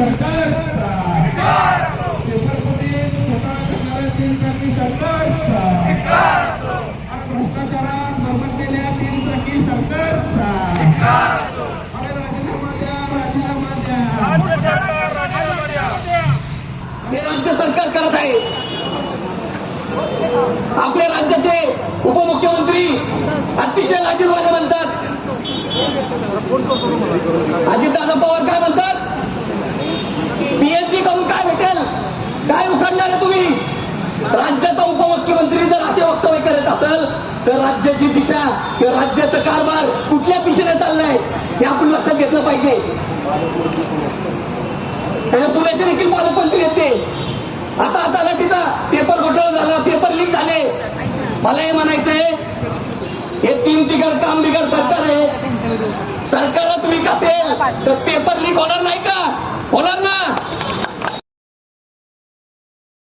सरकारचा पेपरमध्ये घोटाळा करणाऱ्या तीन चाकी सरकारचा भ्रष्टाचारात बरबडलेल्या तीन चाकी सरकारचा राजीनामा द्या राजीनामा द्या हे राज्य सरकार करत आहे. आपल्या राज्याचे उपमुख्यमंत्री अतिशय लाजीरवाजे म्हणतात. अजितदादा पवार काय म्हणतात पीएचडी करून काय भेटेल काय तुम्ही? राज्याचा उपमुख्यमंत्री जर असे वक्तव्य करत असेल तर राज्याची दिशा किंवा राज्याचा कारभार कुठल्या दिशेने चाललाय हे आपण लक्षात घेतलं पाहिजे. पुण्याचे देखील पालकमंत्री येते. आता आता तिचा पेपर घोटाळा झाला पेपर लीक झाले. मला हे म्हणायचंय हे तीन तिघर काम बिघड सरकार आहे. सरकारला तुम्ही कसेल? तर पेपर लीक होणार नाही का?